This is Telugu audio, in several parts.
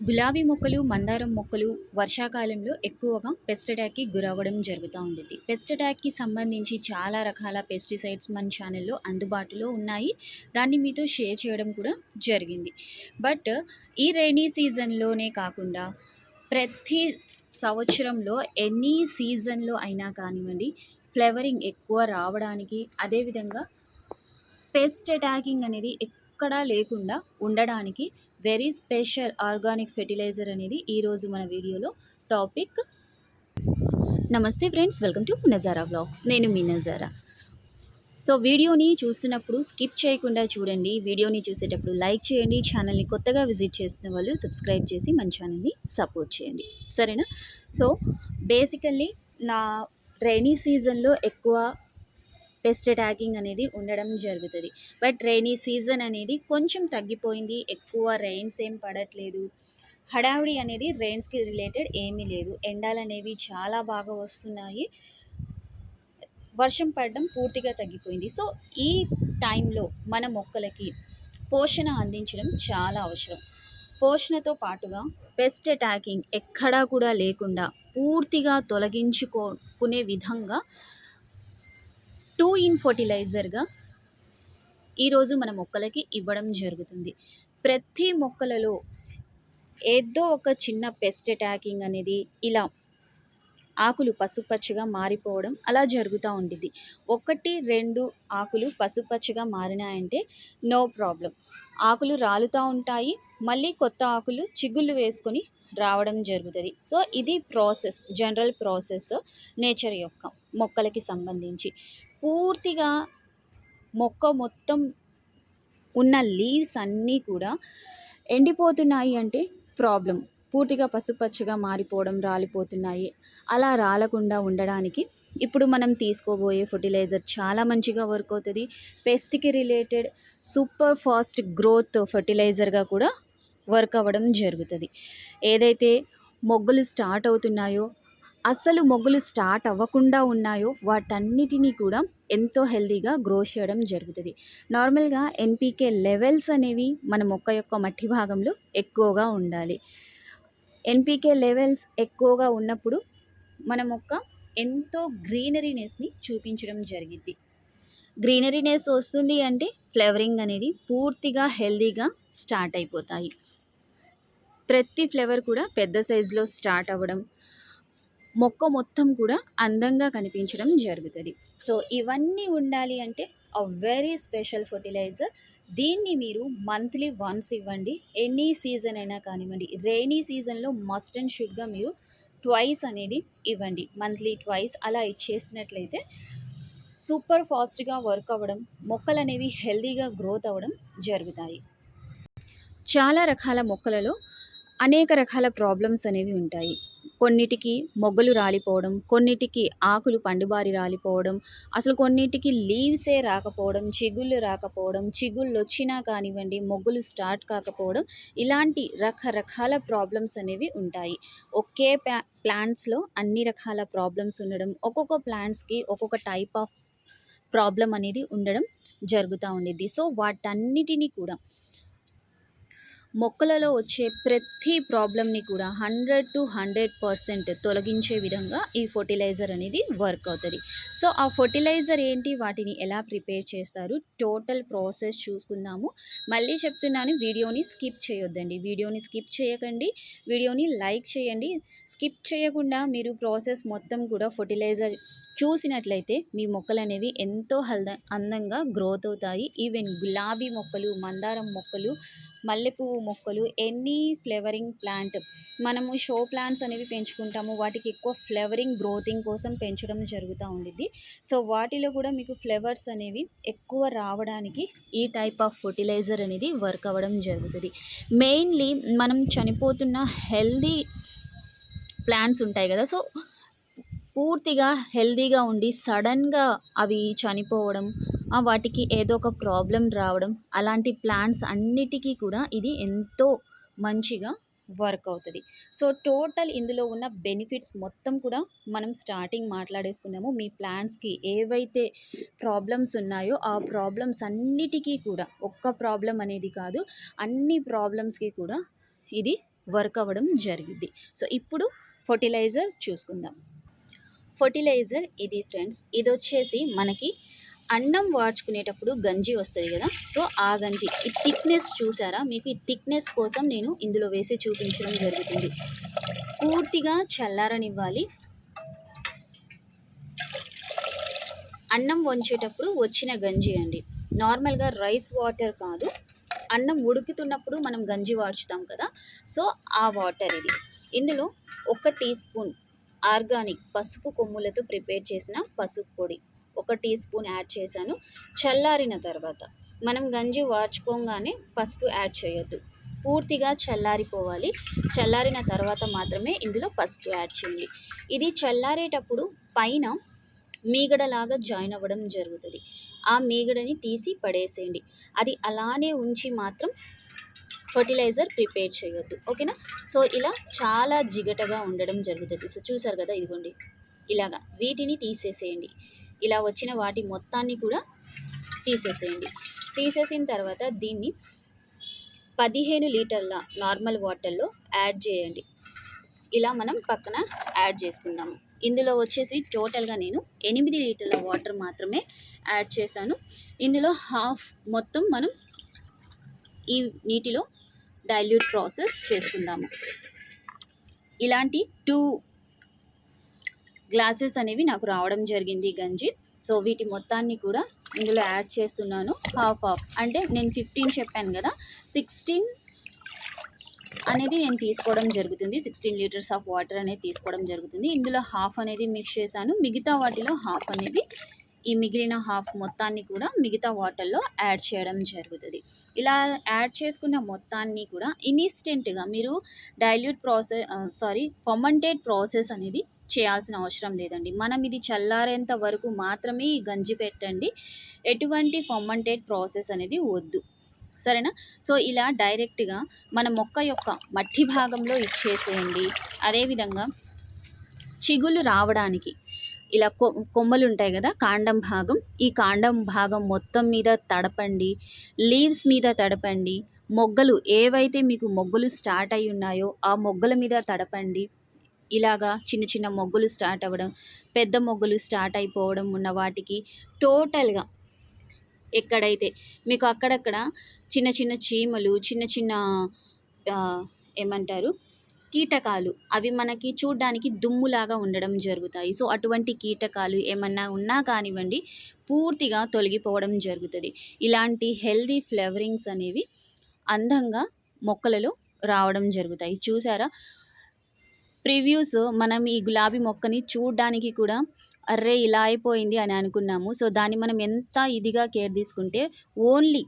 గులాబీ మొక్కలు మందారం మొక్కలు వర్షాకాలంలో ఎక్కువగా పెస్ట్ అటాక్కి గురవ్వడం జరుగుతూ ఉంటుంది పెస్ట్ అటాక్కి సంబంధించి చాలా రకాల పెస్టిసైడ్స్ మన ఛానల్లో అందుబాటులో ఉన్నాయి. దాన్ని మీతో షేర్ చేయడం కూడా జరిగింది. బట్ ఈ రైనీ సీజన్లోనే కాకుండా ప్రతి సంవత్సరంలో ఎనీ సీజన్లో అయినా కానివ్వండి ఫ్లవరింగ్ ఎక్కువ రావడానికి అదేవిధంగా పెస్ట్ అటాకింగ్ అనేది ఎక్కడా లేకుండా ఉండడానికి వెరీ స్పెషల్ ఆర్గానిక్ ఫెర్టిలైజర్ అనేది ఈరోజు మన వీడియోలో టాపిక్. నమస్తే friends welcome to Nazara vlogs. నేను మీ నజారా. సో వీడియోని చూస్తున్నప్పుడు స్కిప్ చేయకుండా చూడండి. వీడియోని చూసేటప్పుడు లైక్ చేయండి. ఛానల్ని కొత్తగా విజిట్ చేసిన వాళ్ళు సబ్స్క్రైబ్ చేసి మన ఛానల్ని సపోర్ట్ చేయండి. సరేనా? సో బేసికల్లీ నా రైనీ సీజన్లో ఎక్కువ పెస్ట్ అటాకింగ్ అనేది ఉండడం జరుగుతుంది. బట్ రైనీ సీజన్ అనేది కొంచెం తగ్గిపోయింది. ఎక్కువ రెయిన్స్ ఏం పడట్లేదు. హడావిడి అనేది రెయిన్స్కి రిలేటెడ్ ఏమీ లేదు. ఎండాలు అనేవి చాలా బాగా వస్తున్నాయి. వర్షం పడడం పూర్తిగా తగ్గిపోయింది. సో ఈ టైంలో మన మొక్కలకి పోషణ అందించడం చాలా అవసరం. పోషణతో పాటుగా పెస్ట్ అటాకింగ్ ఎక్కడా కూడా లేకుండా పూర్తిగా తొలగించుకునే విధంగా టూ ఇన్ ఫర్టిలైజర్గా ఈరోజు మన మొక్కలకి ఇవ్వడం జరుగుతుంది. ప్రతి మొక్కలలో ఏదో ఒక చిన్న పెస్ట్ అటాకింగ్ అనేది ఇలా ఆకులు పసుపచ్చగా మారిపోవడం అలా జరుగుతూ ఉంటుంది ఒకటి రెండు ఆకులు పసుపచ్చగా మారినాయంటే నో ప్రాబ్లం. ఆకులు రాలుతూ ఉంటాయి మళ్ళీ కొత్త ఆకులు చిగుళ్ళు వేసుకొని రావడం జరుగుతుంది. సో ఇది ప్రాసెస్ జనరల్ ప్రాసెస్ నేచర్ యొక్క మొక్కలకి సంబంధించి. పూర్తిగా మొక్క మొత్తం ఉన్న లీవ్స్ అన్నీ కూడా ఎండిపోతున్నాయి అంటే ప్రాబ్లం. పూర్తిగా పసుపచ్చగా మారిపోవడం రాలిపోతున్నాయి. అలా రాలకుండా ఉండడానికి ఇప్పుడు మనం తీసుకోబోయే ఫర్టిలైజర్ చాలా మంచిగా వర్క్ అవుతుంది. పెస్ట్కి రిలేటెడ్ సూపర్ ఫాస్ట్ గ్రోత్ ఫర్టిలైజర్గా కూడా వర్క్ అవ్వడం జరుగుతుంది. ఏదైతే మొగ్గులు స్టార్ట్ అవుతున్నాయో అసలు మొగ్గులు స్టార్ట్ అవ్వకుండా ఉన్నాయో వాటన్నిటినీ కూడా ఎంతో హెల్తీగా గ్రో చేయడం జరుగుతుంది. నార్మల్గా ఎన్పీకే లెవెల్స్ అనేవి మన మొక్క యొక్క మట్టి భాగంలో ఎక్కువగా ఉండాలి. ఎన్పీకే లెవెల్స్ ఎక్కువగా ఉన్నప్పుడు మన మొక్క ఎంతో గ్రీనరీనెస్ని చూపించడం జరిగింది గ్రీనరీనెస్ వస్తుంది అంటే ఫ్లేవరింగ్ అనేది పూర్తిగా హెల్దీగా స్టార్ట్ అయిపోతాయి. ప్రతి ఫ్లేవర్ కూడా పెద్ద సైజులో స్టార్ట్ అవ్వడం మొక్క మొత్తం కూడా అందంగా కనిపించడం జరుగుతుంది. సో ఇవన్నీ ఉండాలి అంటే అ వెరీ స్పెషల్ ఫర్టిలైజర్ దీన్ని మీరు మంత్లీ వన్స్ ఇవ్వండి. ఎనీ సీజన్ అయినా కానివ్వండి. రైనీ సీజన్లో మస్ట్ అండ్ షుడ్గా మీరు ట్వైస్ అనేది ఇవ్వండి. మంత్లీ ట్వైస్ అలా ఇచ్చేసినట్లయితే సూపర్ ఫాస్ట్గా వర్క్ అవ్వడం మొక్కలు అనేవి హెల్దీగా గ్రోత్ అవ్వడం జరుగుతాయి. చాలా రకాల మొక్కలలో అనేక రకాల ప్రాబ్లమ్స్ అనేవి ఉంటాయి. కొన్నిటికి మొగ్గలు రాలిపోవడం కొన్నిటికి ఆకులు పండుబారి రాలిపోవడం అసలు కొన్నిటికి లీవ్సే రాకపోవడం చిగుళ్ళు రాకపోవడం చిగుళ్ళు వచ్చినా కానివ్వండి మొగ్గులు స్టార్ట్ కాకపోవడం ఇలాంటి రకరకాల ప్రాబ్లమ్స్ అనేవి ఉంటాయి. ఒకే ప్లా ప్లాంట్స్లో అన్ని రకాల ప్రాబ్లమ్స్ ఉండడం ఒక్కొక్క ప్లాంట్స్కి ఒక్కొక్క టైప్ ఆఫ్ ప్రాబ్లం అనేది ఉండడం జరుగుతూ ఉండేది. సో వాటన్నిటినీ కూడా మొక్కలలో వచ్చే ప్రతి ప్రాబ్లమ్ని కూడా హండ్రెడ్ టు హండ్రెడ్ పర్సెంట్ తొలగించే విధంగా ఈ ఫర్టిలైజర్ అనేది వర్క్ అవుతుంది. సో ఆ ఫర్టిలైజర్ ఏంటి? వాటిని ఎలా ప్రిపేర్ చేస్తారు? టోటల్ ప్రాసెస్ చూసుకుందాము. మళ్ళీ చెప్తున్నాను వీడియోని స్కిప్ చేయొద్దండి. వీడియోని స్కిప్ చేయకండి. వీడియోని లైక్ చేయండి. స్కిప్ చేయకుండా మీరు ప్రాసెస్ మొత్తం కూడా ఫర్టిలైజర్ చూసినట్లయితే మీ మొక్కలు అనేవి ఎంతో హల్ద అందంగా గ్రోత్ అవుతాయి. ఈవెన్ గులాబీ మొక్కలు మందారం మొక్కలు మల్లెపువ్వు మొక్కలు ఎనీ ఫ్లేవరింగ్ ప్లాంట్. మనము షో ప్లాంట్స్ అనేవి పెంచుకుంటాము. వాటికి ఎక్కువ ఫ్లేవరింగ్ గ్రోతింగ్ కోసం పెంచడం జరుగుతూ ఉండిద్ది. సో వాటిలో కూడా మీకు ఫ్లేవర్స్ అనేవి ఎక్కువ రావడానికి ఈ టైప్ ఆఫ్ ఫర్టిలైజర్ అనేది వర్క్ అవ్వడం జరుగుతుంది. మెయిన్లీ మనం చనిపోతున్న హెల్దీ ప్లాంట్స్ ఉంటాయి కదా. సో పూర్తిగా హెల్దీగా ఉండి సడన్గా అవి చనిపోవడం వాటికి ఏదో ఒక ప్రాబ్లం రావడం అలాంటి ప్లాంట్స్ అన్నిటికీ కూడా ఇది ఎంతో మంచిగా వర్క్ అవుతుంది. సో టోటల్ ఇందులో ఉన్న బెనిఫిట్స్ మొత్తం కూడా మనం స్టార్టింగ్ మాట్లాడేసుకున్నాము. మీ ప్లాంట్స్కి ఏవైతే ప్రాబ్లమ్స్ ఉన్నాయో ఆ ప్రాబ్లమ్స్ అన్నిటికీ కూడా ఒక్క ప్రాబ్లం అనేది కాదు అన్ని ప్రాబ్లమ్స్కి కూడా ఇది వర్క్ అవ్వడం జరిగింది. సో ఇప్పుడు ఫర్టిలైజర్ చూసుకుందాం. ఫర్టిలైజర్ ఇది ఫ్రెండ్స్ ఇది వచ్చేసి మనకి అన్నం వాడ్చుకునేటప్పుడు గంజి వస్తుంది కదా? సో ఆ గంజి ఈ థిక్నెస్ చూసారా? మీకు ఈ థిక్నెస్ కోసం నేను ఇందులో వేసి చూపించడం జరుగుతుంది. పూర్తిగా చల్లారనివ్వాలి. అన్నం వంచేటప్పుడు వచ్చిన గంజి అండి. నార్మల్గా రైస్ వాటర్ కాదు. అన్నం ఉడుకుతున్నప్పుడు మనం గంజి వాడ్చుతాం కదా? సో ఆ వాటర్ ఇది. ఇందులో ఒక టీ స్పూన్ ఆర్గానిక్ పసుపు కొమ్ములతో ప్రిపేర్ చేసిన పసుపు పొడి. ఒక టీ స్పూన్ యాడ్ చేశాను. చల్లారిన తర్వాత మనం గంజి వాడ్చుకోగానే పసుపు యాడ్ చేయొద్దు. పూర్తిగా చల్లారిపోవాలి. చల్లారిన తర్వాత మాత్రమే ఇందులో పసుపు యాడ్ చేయండి. ఇది చల్లారేటప్పుడు పైన మీగడలాగా జాయిన్ అవ్వడం జరుగుతుంది. ఆ మీగడని తీసి పడేసేయండి. అది అలానే ఉంచి మాత్రం ఫర్టిలైజర్ ప్రిపేర్ చేయొద్దు. ఓకేనా? సో ఇలా చాలా జిగటగా ఉండడం జరుగుతుంది. సో చూసారు కదా ఇదిగోండి. ఇలాగా వీటిని తీసేసేయండి. ఇలా వచ్చిన వాటి మొత్తాన్ని కూడా తీసేసేయండి. తీసేసిన తర్వాత దీన్ని పదిహేను లీటర్ల నార్మల్ వాటర్లో యాడ్ చేయండి. ఇలా మనం పక్కన యాడ్ చేసుకుందాము. ఇందులో వచ్చేసి టోటల్గా నేను ఎనిమిది లీటర్ల వాటర్ మాత్రమే యాడ్ చేశాను. ఇందులో హాఫ్ మొత్తం మనం ఈ నీటిలో డైల్యూట్ ప్రాసెస్ చేసుకుందాము. ఇలాంటి టూ గ్లాసెస్ అనేవి నాకు రావడం జరిగింది గంజి. సో వీటి మొత్తాన్ని కూడా ఇందులో యాడ్ చేస్తున్నాను. హాఫ్ హాఫ్ అంటే నేను ఫిఫ్టీన్ చెప్పాను కదా. సిక్స్టీన్ అనేది నేను తీసుకోవడం జరుగుతుంది. సిక్స్టీన్ లీటర్స్ ఆఫ్ వాటర్ అనేది తీసుకోవడం జరుగుతుంది. ఇందులో హాఫ్ అనేది మిక్స్ చేశాను. మిగతా వాటిలో హాఫ్ అనేది ఈ మిగిలిన హాఫ్ మొత్తాన్ని కూడా మిగతా వాటర్లో యాడ్ చేయడం జరుగుతుంది. ఇలా యాడ్ చేసుకున్న మొత్తాన్ని కూడా ఇన్స్టెంట్గా మీరు dilute process sorry fermented process అనేది చేయాల్సిన అవసరం లేదండి. మనం ఇది చల్లారేంత వరకు మాత్రమే ఈ గంజి పెట్టండి. ఎటువంటి ఫర్మంటేట్ ప్రాసెస్ అనేది వద్దు. సరేనా? సో ఇలా డైరెక్ట్గా మన మొక్క యొక్క మట్టి భాగంలో ఇచ్చేసేయండి. అదేవిధంగా చిగుళ్ళు రావడానికి ఇలా కొ కొమ్మలు ఉంటాయి కదా కాండం భాగం. ఈ కాండం భాగం మొత్తం మీద తడపండి. లీవ్స్ మీద తడపండి. మొగ్గలు ఏవైతే మీకు మొగ్గలు స్టార్ట్ అయి ఉన్నాయో ఆ మొగ్గల మీద తడపండి. ఇలాగా చిన్న చిన్న మొగ్గలు స్టార్ట్ అవ్వడం పెద్ద మొగ్గలు స్టార్ట్ అయిపోవడం ఉన్న వాటికి టోటల్గా ఎక్కడైతే మీకు అక్కడక్కడ చిన్న చిన్న చీమలు చిన్న చిన్న ఏమంటారు? కీటకాలు అవి మనకి చూడ్డానికి దుమ్ములాగా ఉండడం జరుగుతాయి. సో అటువంటి కీటకాలు ఏమన్నా ఉన్నా కానివ్వండి పూర్తిగా తొలగిపోవడం జరుగుతుంది. ఇలాంటి హెల్దీ ఫ్లేవరింగ్స్ అనేవి అందంగా మొక్కలలో రావడం జరుగుతాయి. చూసారా? ప్రివ్యూస్ మనం ఈ గులాబీ మొక్కని చూడడానికి కూడా అర్రే ఇలా అయిపోయింది అని అనుకున్నాము. సో దాన్ని మనం ఎంత ఇదిగా కేర్ తీసుకుంటే ఓన్లీ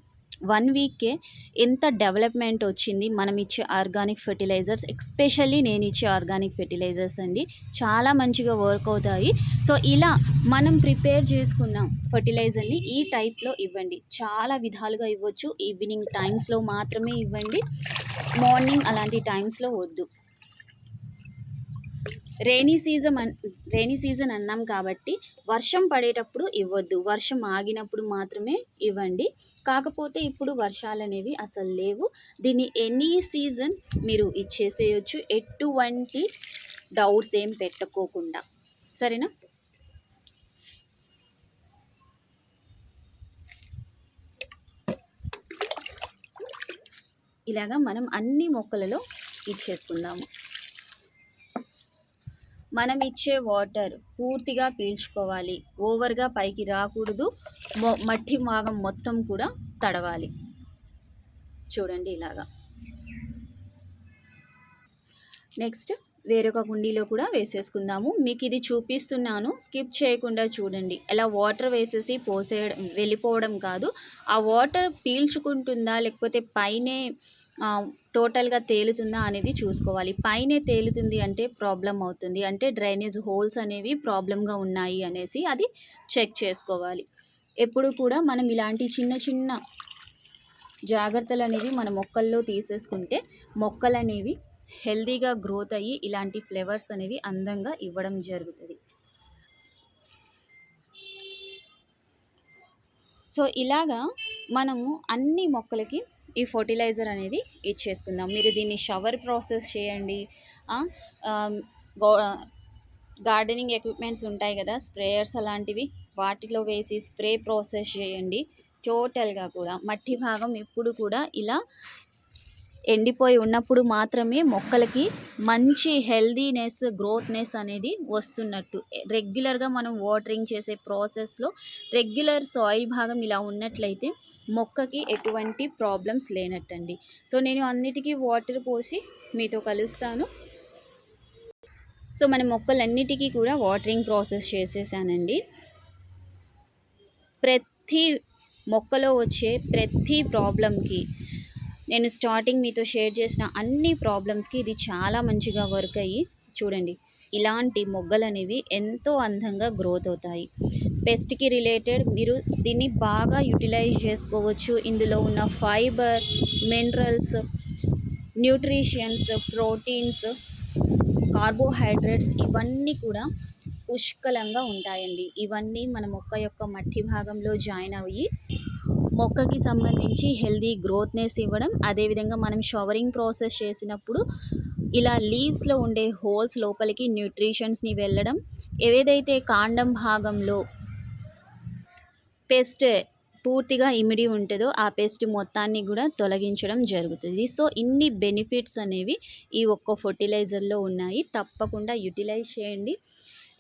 వన్ వీక్కే ఎంత డెవలప్మెంట్ వచ్చింది మనం ఇచ్చే ఆర్గానిక్ ఫెర్టిలైజర్స్ ఎక్స్పెషల్లీ నేను ఇచ్చే ఆర్గానిక్ ఫెర్టిలైజర్స్ అండి. చాలా మంచిగా వర్క్ అవుతాయి. సో ఇలా మనం ప్రిపేర్ చేసుకున్న ఫర్టిలైజర్ని ఈ టైప్లో ఇవ్వండి. చాలా విధాలుగా ఇవ్వచ్చు. ఈవినింగ్ టైమ్స్లో మాత్రమే ఇవ్వండి. మార్నింగ్ అలాంటి టైమ్స్లో వద్దు. Rainy season un rainy season అన్నాం కాబట్టి వర్షం పడేటప్పుడు ఇవ్వద్దు. వర్షం ఆగినప్పుడు మాత్రమే ఇవ్వండి. కాకపోతే ఇప్పుడు వర్షాలు అనేవి అసలు లేవు. దీన్ని ఎనీ సీజన్ మీరు ఇచ్చేసేయచ్చు. ఎటువంటి డౌట్స్ ఏం పెట్టుకోకుండా. సరేనా? ఇలాగా మనం అన్ని మొక్కలలో ఇచ్చేసుకుందాము. మనం ఇచ్చే వాటర్ పూర్తిగా పీల్చుకోవాలి. ఓవర్గా పైకి రాకూడదు. మట్టి భాగం మొత్తం కూడా తడవాలి. చూడండి ఇలాగా. నెక్స్ట్ వేరొక కుండీలో కూడా వేసేసుకుందాము. మీకు ఇది చూపిస్తున్నాను. స్కిప్ చేయకుండా చూడండి. ఎలా వాటర్ వేసేసి పోసేయడం వెళ్ళిపోవడం కాదు. ఆ వాటర్ పీల్చుకుంటుందా లేకపోతే పైనే టోటల్గా తేలుతుందా అనేది చూసుకోవాలి. పైనే తేలుతుంది అంటే ప్రాబ్లం అవుతుంది. అంటే డ్రైనేజ్ హోల్స్ అనేవి ప్రాబ్లంగా ఉన్నాయి అనేసి అది చెక్ చేసుకోవాలి. ఎప్పుడు కూడా మనం ఇలాంటి చిన్న చిన్న జాగ్రత్తలు అనేవి మన మొక్కల్లో తీసేసుకుంటే మొక్కలు అనేవి హెల్తీగా గ్రోత్ అయ్యి ఇలాంటి ఫ్లేవర్స్ అనేవి అందంగా ఇవ్వడం జరుగుతుంది. సో ఇలాగా మనము అన్ని మొక్కలకి ఈ ఫర్టిలైజర్ అనేది ఇచ్చేసుకుందాం. మీరు దీన్ని షవర్ ప్రాసెస్ చేయండి. గార్డెనింగ్ ఎక్విప్మెంట్స్ ఉంటాయి కదా స్ప్రేయర్స్ అలాంటివి వాటిలో వేసి స్ప్రే ప్రాసెస్ చేయండి. టోటల్గా కూడా మట్టి భాగం ఎప్పుడు కూడా ఇలా ఎండిపోయి ఉన్నప్పుడు మాత్రమే మొక్కలకి మంచి హెల్దీనెస్ గ్రోత్నెస్ అనేది వస్తున్నట్టు. రెగ్యులర్గా మనం వాటరింగ్ చేసే ప్రాసెస్లో రెగ్యులర్ సాయిల్ భాగం ఇలా ఉన్నట్లయితే మొక్కకి ఎటువంటి ప్రాబ్లమ్స్ లేనట్టండి. సో నేను అన్నిటికీ వాటర్ పోసి మీతో కలుస్తాను. సో మన మొక్కలన్నిటికీ కూడా వాటరింగ్ ప్రాసెస్ చేసేసానండి. ప్రతి మొక్కలో వచ్చే ప్రతి ప్రాబ్లంకి నేను స్టార్టింగ్ మీతో షేర్ చేసిన అన్ని ప్రాబ్లమ్స్కి ఇది చాలా మంచిగా వర్క్ అయ్యి చూడండి ఇలాంటి మొగ్గలు అనేవి ఎంతో అందంగా గ్రోత్ అవుతాయి. పెస్ట్కి రిలేటెడ్ మీరు దీన్ని బాగా యూటిలైజ్ చేసుకోవచ్చు. ఇందులో ఉన్న fibre minerals nutritions proteins carbohydrates ఇవన్నీ కూడా పుష్కలంగా ఉంటాయండి. ఇవన్నీ మన మొక్క యొక్క మట్టి భాగంలో జాయిన్ అయ్యి మొక్కకి సంబంధించి హెల్దీ గ్రోత్నెస్ ఇవ్వడం అదేవిధంగా మనం షవరింగ్ ప్రాసెస్ చేసినప్పుడు ఇలా లీవ్స్లో ఉండే హోల్స్ లోపలికి న్యూట్రిషన్స్ని వెళ్ళడం ఏదైతే కాండం భాగంలో పెస్ట్ పూర్తిగా ఇమిడి ఉంటుందో ఆ పెస్ట్ మొత్తాన్ని కూడా తొలగించడం జరుగుతుంది. సో ఇన్ని బెనిఫిట్స్ అనేవి ఈ ఒక్క ఫర్టిలైజర్లో ఉన్నాయి. తప్పకుండా యూటిలైజ్ చేయండి.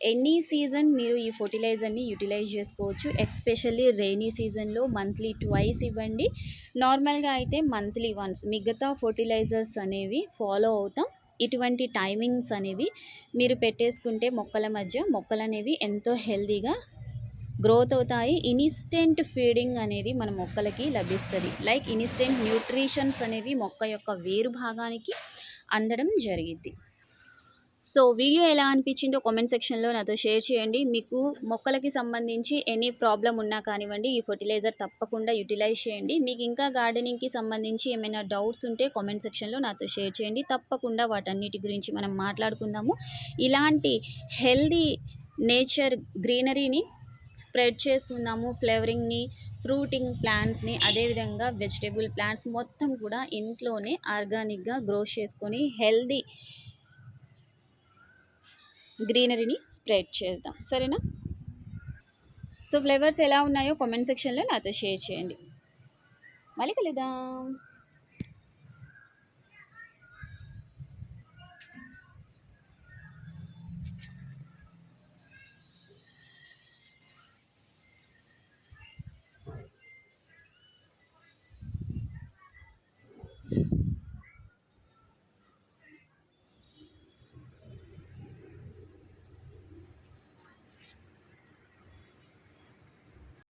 ఎనీ సీజన్ మీరు ఈ ఫర్టిలైజర్ని యూటిలైజ్ చేసుకోవచ్చు ఎక్స్పెషల్లీ రెయినీ సీజన్లో మంత్లీ ట్వైస్ ఇవ్వండి. నార్మల్గా అయితే మంత్లీ వన్స్ మిగతా ఫర్టిలైజర్స్ అనేవి ఫాలో అవుతాం. ఇటువంటి టైమింగ్స్ అనేవి మీరు పెట్టేసుకుంటే మొక్కల మధ్య మొక్కలు అనేవి ఎంతో హెల్తీగా గ్రోత్ అవుతాయి. ఇన్స్టెంట్ ఫీడింగ్ అనేది మన మొక్కలకి లభిస్తుంది. లైక్ ఇన్స్టెంట్ న్యూట్రిషన్స్ అనేవి మొక్క యొక్క వేరు భాగానికి అందడం జరిగింది సో వీడియో ఎలా అనిపించిందో కామెంట్ సెక్షన్లో నాతో షేర్ చేయండి. మీకు మొక్కలకి సంబంధించి ఎనీ ప్రాబ్లం ఉన్నా కానివ్వండి ఈ ఫర్టిలైజర్ తప్పకుండా యూటిలైజ్ చేయండి. మీకు ఇంకా గార్డెనింగ్కి సంబంధించి ఏమైనా డౌట్స్ ఉంటే కామెంట్ సెక్షన్లో నాతో షేర్ చేయండి. తప్పకుండా వాటన్నిటి గురించి మనం మాట్లాడుకుందాము. ఇలాంటి హెల్దీ నేచర్ గ్రీనరీని స్ప్రెడ్ చేసుకుందాము. ఫ్లేవరింగ్ని ఫ్రూటింగ్ ప్లాంట్స్ని అదేవిధంగా వెజిటేబుల్ ప్లాంట్స్ మొత్తం కూడా ఇంట్లోనే ఆర్గానిక్గా గ్రో చేసుకొని హెల్దీ గ్రీనరీని స్ప్రెడ్ చేద్దాం. సరేనా? సో ఫ్లేవర్స్ ఎలా ఉన్నాయో కామెంట్ సెక్షన్లో నాతో షేర్ చేయండి. మళ్ళీ కలుద్దాం.